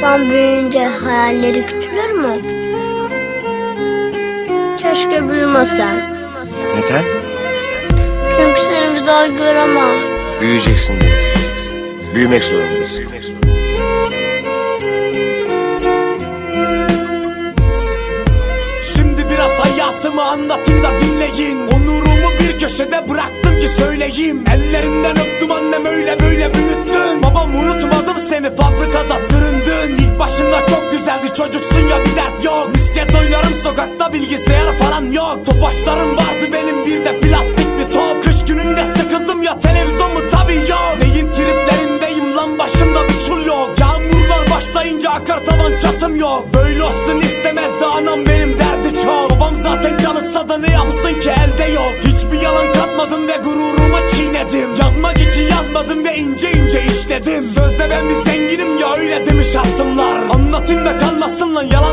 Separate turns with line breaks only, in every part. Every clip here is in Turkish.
İnsan büyüyünce hayalleri küçülür mü? Keşke büyümesen.
Neden?
Çünkü seni bir daha göremem.
Büyüyeceksin Deniz. Büyümek zorundasın.
Şimdi biraz hayatımı anlatayım da dinleyin Onurumu bir köşede bıraktım ki söyleyeyim Ellerinden öptüm annem öyle böyle büyüttün Babam unutmadım dert yok. Misket oynarım sokakta bilgisayar falan yok. Topaçlarım vardı benim bir de plastik bir top. Kış gününde sıkıldım ya televizyon mu tabii yok. Neyin triplerindeyim lan başımda bir çul yok. Yağmurlar başlayınca akar tavan çatım yok. Böyle olsun istemezdi anam benim derdi çok. Babam zaten çalışsa da ne yapsın ki elde yok. Hiçbir yalan katmadım ve gururumu çiğnedim. Yazmak için yazmadım ve ince ince işledim. Sözde ben bir zenginim ya öyle demiş hasımlar Anlatayım da kalmasın lan yalan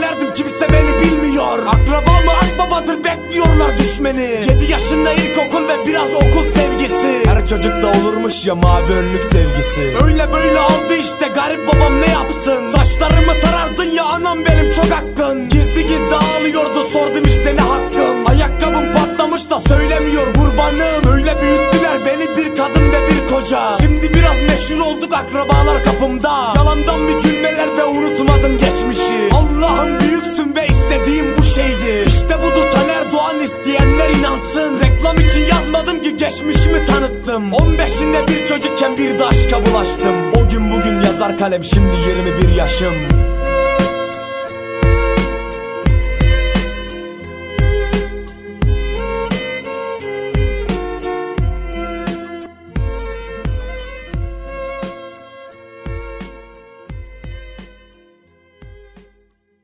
tanerdim kimse beni bilmiyor. Akraba mı akbabadır bekliyorlar düşmeni. 7 yaşında ilkokul ve biraz okul sevgisi. Her çocukta olurmuş ya mavi önlük sevgisi. Öyle böyle aldı işte garip babam ne yapsın? Saçlarımı tarardın ya anam benim çok hakkın. Gizli gizli ağlıyordu sordum işte ne hakkım Ayakkabım patlamış da söylemiyor kurbanım. Öyle büyüttüler beni bir kadın ve bir koca. Şimdi biraz meşhur olduk akrabalar kapımda. Yalandan bir gülmeler ve unutmadım Reklam için yazmadım ki geçmişimi tanıttım. 15'inde bir çocukken bir de aşka bulaştım. O gün bugün yazar kalem şimdi 21 yaşım